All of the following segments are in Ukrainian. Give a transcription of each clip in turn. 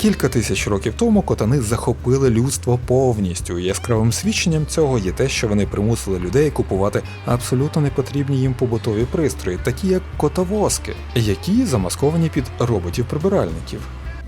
Кілька тисяч років тому котани захопили людство повністю. Яскравим свідченням цього є те, що вони примусили людей купувати абсолютно непотрібні їм побутові пристрої, такі як котовозки, які замасковані під роботів-прибиральників.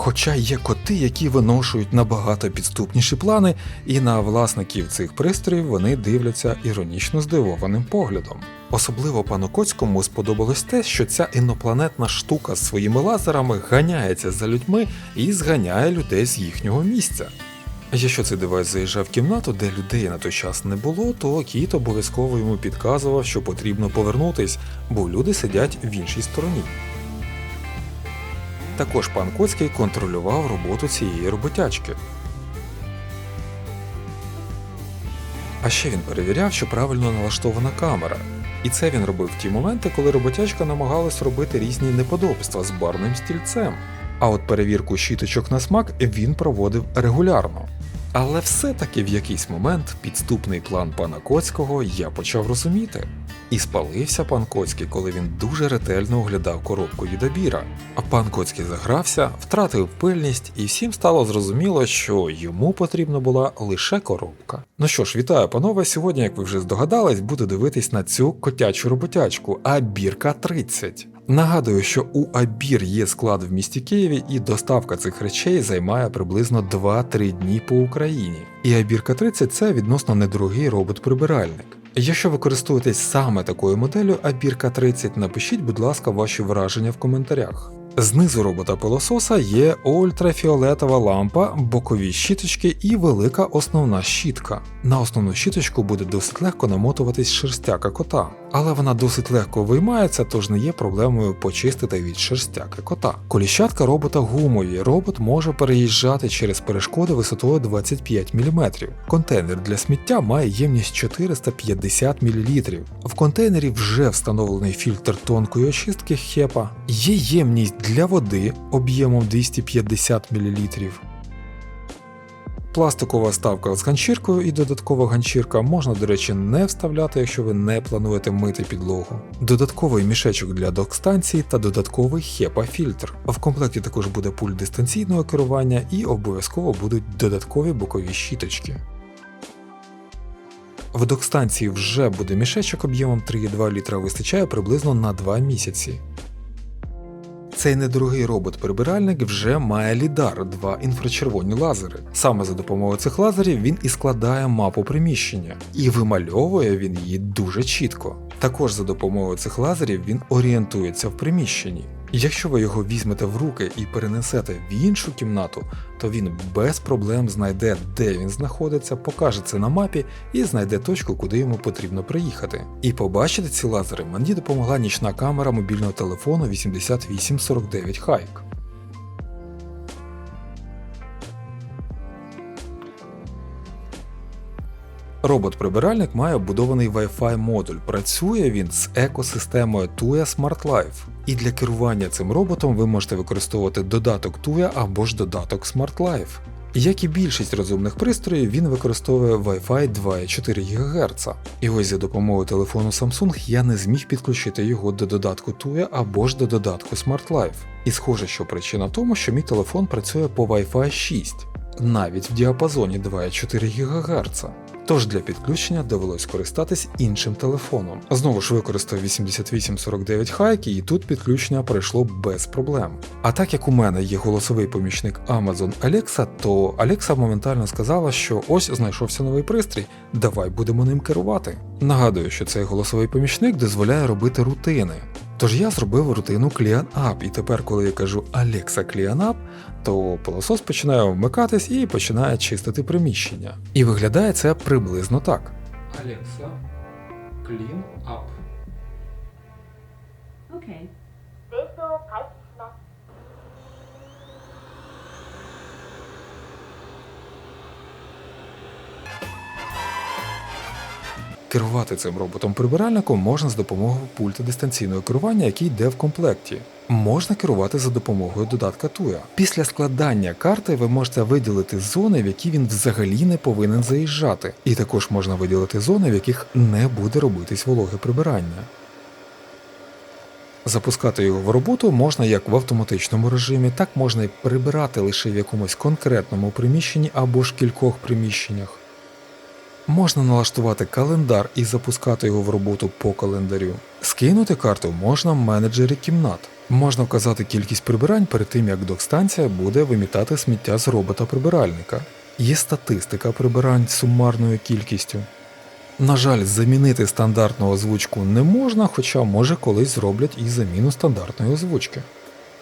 Хоча є коти, які виношують набагато підступніші плани, і на власників цих пристроїв вони дивляться іронічно здивованим поглядом. Особливо пану Коцькому сподобалось те, що ця інопланетна штука з своїми лазерами ганяється за людьми і зганяє людей з їхнього місця. Якщо цей девайс заїжджав в кімнату, де людей на той час не було, то кіт обов'язково йому підказував, що потрібно повернутись, бо люди сидять в іншій стороні. Також пан Коцький контролював роботу цієї роботячки. А ще він перевіряв, що правильно налаштована камера. І це він робив в ті моменти, коли роботячка намагалась робити різні неподобства з барним стільцем. А от перевірку щіточок на смак він проводив регулярно. Але все-таки в якийсь момент підступний план пана Коцького я почав розуміти. І спалився пан Коцький, коли він дуже ретельно оглядав коробку від Абіра. А пан Коцький загрався, втратив пильність, і всім стало зрозуміло, що йому потрібна була лише коробка. Ну що ж, вітаю, панове. Сьогодні, як ви вже здогадались, буду дивитись на цю котячу роботячку Абірка 30. Нагадую, що у Абір є склад в місті Києві, і доставка цих речей займає приблизно 2-3 дні по Україні. І Абірка 30 це відносно недорогий робот-прибиральник. Якщо ви користуєтесь саме такою моделлю Абірка 30, напишіть, будь ласка, ваші враження в коментарях. Знизу робота пилососа є ультрафіолетова лампа, бокові щіточки і велика основна щітка. На основну щіточку буде досить легко намотуватись шерстяка кота, але вона досить легко виймається, тож не є проблемою почистити від шерстяки кота. Коліщатка робота гумові. Робот може переїжджати через перешкоди висотою 25 мм. Контейнер для сміття має ємність 450 мл. В контейнері вже встановлений фільтр тонкої очистки HEPA. Є ємність для води об'ємом 250 мл. Пластикова ставка з ганчіркою і додаткова ганчірка можна, до речі, не вставляти, якщо ви не плануєте мити підлогу. Додатковий мішечок для док-станції та додатковий HEPA-фільтр. В комплекті також буде пульт дистанційного керування і обов'язково будуть додаткові бокові щіточки. В док-станції вже буде мішечок об'ємом 3,2 літра вистачає приблизно на 2 місяці. Цей недорогий робот-прибиральник вже має лідар, два інфрачервоні лазери. Саме за допомогою цих лазерів він і складає мапу приміщення, і вимальовує він її дуже чітко. Також за допомогою цих лазерів він орієнтується в приміщенні. Якщо ви його візьмете в руки і перенесете в іншу кімнату, то він без проблем знайде, де він знаходиться, покаже це на мапі і знайде точку, куди йому потрібно приїхати. І побачити ці лазери мені допомогла нічна камера мобільного телефону 8849 Hike. Робот-прибиральник має вбудований Wi-Fi модуль. Працює він з екосистемою TUA Smart Life. І для керування цим роботом ви можете використовувати додаток TUA або ж додаток Smart Life. Як і більшість розумних пристроїв, він використовує Wi-Fi 2,4 ГГц. І ось за допомогою телефону Samsung я не зміг підключити його до додатку TUA або ж до додатку Smart Life. І схоже, що причина в тому, що мій телефон працює по Wi-Fi 6, навіть в діапазоні 2,4 ГГц. Тож для підключення довелось користатись іншим телефоном. Знову ж використав 8849 хайки, і тут підключення пройшло без проблем. А так як у мене є голосовий помічник Amazon Alexa, то Alexa моментально сказала, що ось знайшовся новий пристрій, давай будемо ним керувати. Нагадую, що цей голосовий помічник дозволяє робити рутини. Тож я зробив рутину Clean Up, і тепер, коли я кажу Alexa Clean Up, то пилосос починає вмикатись і починає чистити приміщення. І виглядає це приблизно так. Alexa Clean Up. Okay. Керувати цим роботом-прибиральником можна з допомогою пульта дистанційного керування, який йде в комплекті. Можна керувати за допомогою додатка TUA. Після складання карти ви можете виділити зони, в які він взагалі не повинен заїжджати, і також можна виділити зони, в яких не буде робитись вологе прибирання. Запускати його в роботу можна як в автоматичному режимі, так можна і прибирати лише в якомусь конкретному приміщенні або ж кількох приміщеннях. Можна налаштувати календар і запускати його в роботу по календарю. Скинути карту можна в менеджері кімнат. Можна вказати кількість прибирань перед тим, як док-станція буде вимітати сміття з робота-прибиральника. Є статистика прибирань сумарною кількістю. На жаль, замінити стандартну озвучку не можна, хоча може колись зроблять і заміну стандартної озвучки.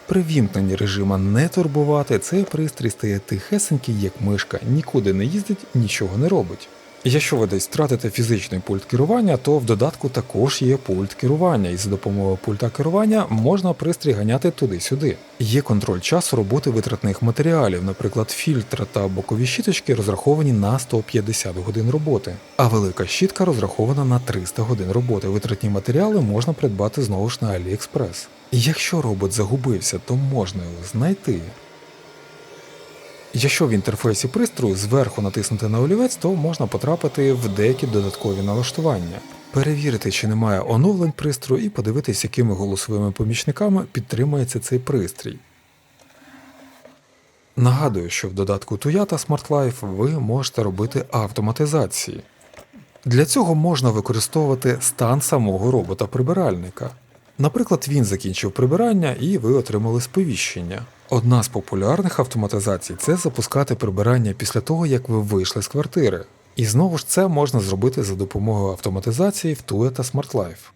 При вімкненні режима не турбувати цей пристрій стає тихесенький, як мишка, нікуди не їздить, нічого не робить. Якщо ви десь втратите фізичний пульт керування, то в додатку також є пульт керування, і за допомогою пульта керування можна пристрій ганяти туди-сюди. Є контроль часу роботи витратних матеріалів, наприклад, фільтр та бокові щіточки розраховані на 150 годин роботи, а велика щітка розрахована на 300 годин роботи. Витратні матеріали можна придбати знову ж на AliExpress. Якщо робот загубився, то можна його знайти. Якщо в інтерфейсі пристрою зверху натиснути на олівець, то можна потрапити в деякі додаткові налаштування. Перевірити, чи немає оновлень пристрою, і подивитись, якими голосовими помічниками підтримується цей пристрій. Нагадую, що в додатку та Smart Life ви можете робити автоматизації. Для цього можна використовувати стан самого робота-прибиральника. Наприклад, він закінчив прибирання і ви отримали сповіщення. Одна з популярних автоматизацій це запускати прибирання після того, як ви вийшли з квартири. І знову ж це можна зробити за допомогою автоматизації в Tuya та Smart Life.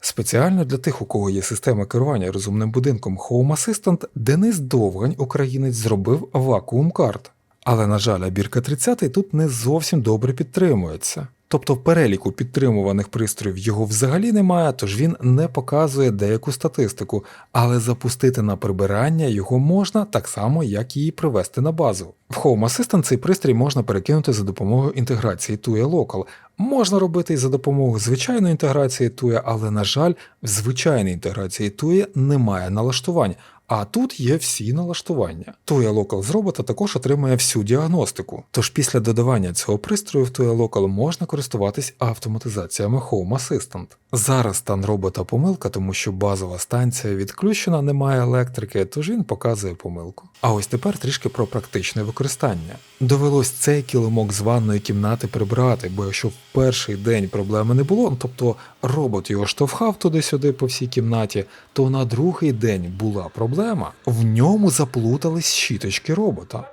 Спеціально для тих, у кого є система керування розумним будинком Home Assistant, Денис Довгань, українець, зробив вакуум карт. Але, на жаль, Абірка 30 тут не зовсім добре підтримується. Тобто переліку підтримуваних пристроїв його взагалі немає, тож він не показує деяку статистику, але запустити на прибирання його можна так само, як і привести на базу. В Home Assistant цей пристрій можна перекинути за допомогою інтеграції Tuya Local. Можна робити і за допомогою звичайної інтеграції Tuya, але, на жаль, в звичайній інтеграції Tuya немає налаштувань. А тут є всі налаштування. Tuya Local з робота також отримує всю діагностику. Тож після додавання цього пристрою в Tuya Local можна користуватись автоматизаціями Home Assistant. Зараз стан робота помилка, тому що базова станція відключена, немає електрики, тож він показує помилку. А ось тепер трішки про практичне використання. Довелось цей килимок з ванної кімнати прибрати, бо якщо в перший день проблеми не було, тобто робот його штовхав туди-сюди по всій кімнаті, то на другий день була проблема. В ньому заплутались щіточки робота.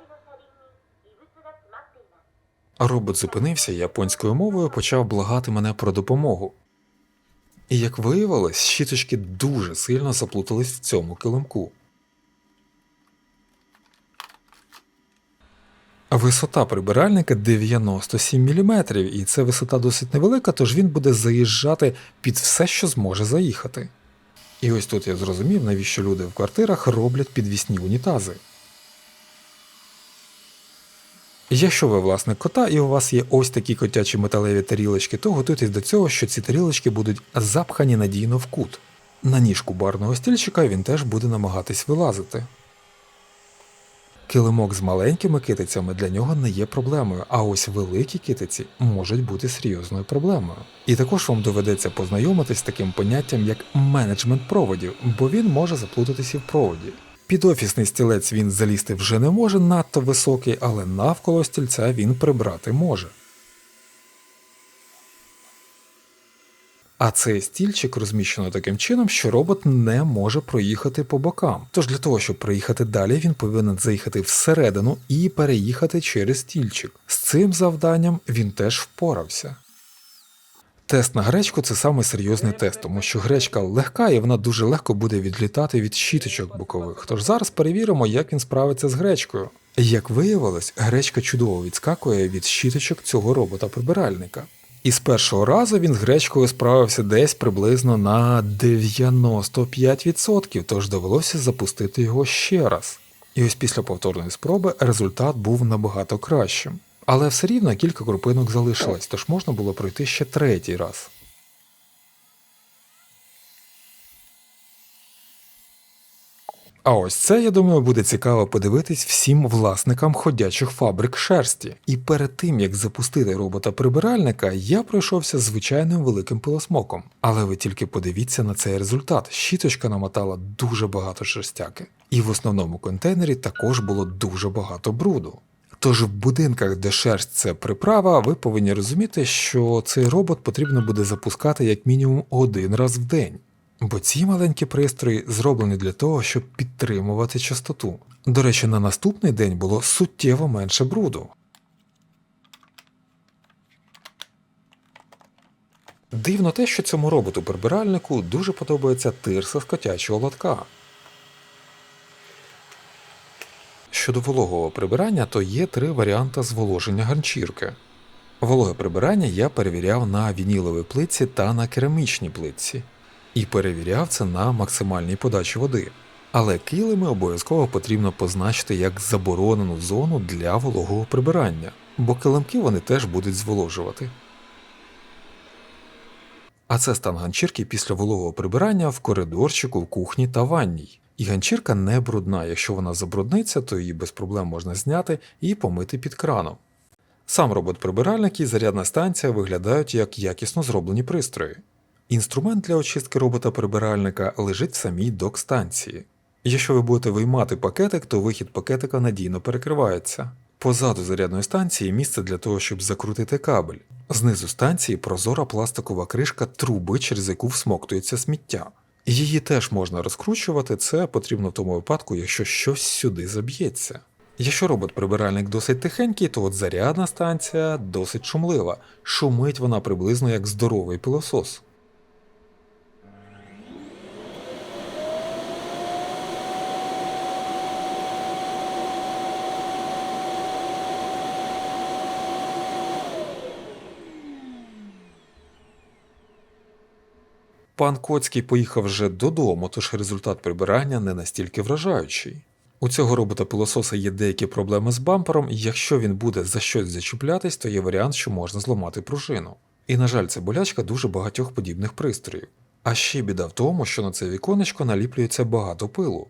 Робот зупинився японською мовою почав благати мене про допомогу. І як виявилось, щіточки дуже сильно заплутались в цьому килимку. Висота прибиральника 97 мм, і це висота досить невелика, тож він буде заїжджати під все, що зможе заїхати. І ось тут я зрозумів, навіщо люди в квартирах роблять підвісні унітази. Якщо ви власник кота і у вас є ось такі котячі металеві тарілочки, то готуйтесь до цього, що ці тарілочки будуть запхані надійно в кут. На ніжку барного стільчика він теж буде намагатись вилазити. Килимок з маленькими китицями для нього не є проблемою, а ось великі китиці можуть бути серйозною проблемою. І також вам доведеться познайомитись з таким поняттям, як менеджмент проводів, бо він може заплутатися в проводі. Під офісний стілець він залізти вже не може, надто високий, але навколо стільця він прибрати може. А цей стільчик розміщено таким чином, що робот не може проїхати по бокам. Тож для того, щоб проїхати далі, він повинен заїхати всередину і переїхати через стільчик. З цим завданням він теж впорався. Тест на гречку це саме серйозний тест, тому що гречка легка і вона дуже легко буде відлітати від щіточок бокових. Тож зараз перевіримо, як він справиться з гречкою. Як виявилось, гречка чудово відскакує від щіточок цього робота-прибиральника. І з першого разу він з гречкою справився десь приблизно на 95%, тож довелося запустити його ще раз. І ось після повторної спроби результат був набагато кращим. Але все рівно кілька крупинок залишилось, тож можна було пройти ще третій раз. А ось це, я думаю, буде цікаво подивитись всім власникам ходячих фабрик шерсті. І перед тим як запустити робота-прибиральника, я пройшовся звичайним великим пилосмоком. Але ви тільки подивіться на цей результат. Щіточка намотала дуже багато шерстяки. І в основному контейнері також було дуже багато бруду. Тож в будинках, де шерсть це приправа, ви повинні розуміти, що цей робот потрібно буде запускати як мінімум один раз в день. Бо ці маленькі пристрої зроблені для того, щоб підтримувати чистоту. До речі, на наступний день було суттєво менше бруду. Дивно те, що цьому роботу-прибиральнику дуже подобається тирса з котячого лотка. Щодо вологого прибирання, то є три варіанти зволоження ганчірки. Вологе прибирання я перевіряв на вініловій плитці та на керамічній плитці. І перевіряв це на максимальній подачі води. Але килими обов'язково потрібно позначити як заборонену зону для вологого прибирання, бо килимки вони теж будуть зволожувати. А це стан ганчірки після вологого прибирання в коридорчику, в кухні та ванній. І ганчірка не брудна, якщо вона забрудниться, то її без проблем можна зняти і помити під краном. Сам робот-прибиральник і зарядна станція виглядають як якісно зроблені пристрої. Інструмент для очистки робота-прибиральника лежить в самій док-станції. Якщо ви будете виймати пакетик, то вихід пакетика надійно перекривається. Позаду зарядної станції місце для того, щоб закрутити кабель. Знизу станції прозора пластикова кришка труби, через яку всмоктується сміття. Її теж можна розкручувати, це потрібно в тому випадку, якщо щось сюди заб'ється. Якщо робот-прибиральник досить тихенький, то от зарядна станція досить шумлива. Шумить вона приблизно як здоровий пилосос. Пан Коцький поїхав вже додому, тож результат прибирання не настільки вражаючий. У цього робота пилососа є деякі проблеми з бампером, і якщо він буде за щось зачіплятись, то є варіант, що можна зламати пружину. І, на жаль, це болячка дуже багатьох подібних пристроїв. А ще біда в тому, що на це віконечко наліплюється багато пилу.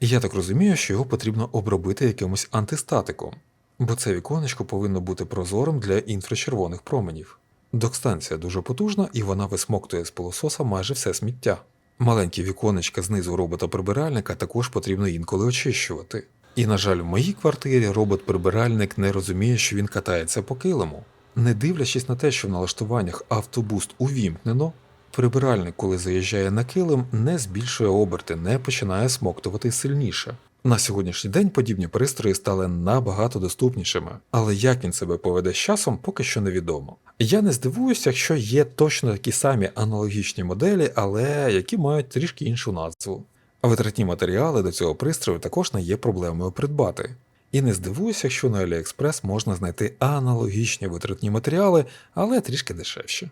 Я так розумію, що його потрібно обробити якимось антистатиком, бо це віконечко повинно бути прозорим для інфрачервоних променів. Докстанція дуже потужна і вона висмоктує з пилососа майже все сміття. Маленькі віконечка знизу робота-прибиральника також потрібно інколи очищувати. І, на жаль, в моїй квартирі робот-прибиральник не розуміє, що він катається по килиму. Не дивлячись на те, що в налаштуваннях автобуст увімкнено, прибиральник, коли заїжджає на килим, не збільшує оберти, не починає смоктувати сильніше. На сьогоднішній день подібні пристрої стали набагато доступнішими, але як він себе поведе з часом, поки що невідомо. Я не здивуюся, якщо є точно такі самі аналогічні моделі, але які мають трішки іншу назву. Витратні матеріали до цього пристрою також не є проблемою придбати. І не здивуюся, якщо на AliExpress можна знайти аналогічні витратні матеріали, але трішки дешевші.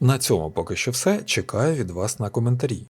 На цьому поки що все. Чекаю від вас на коментарі.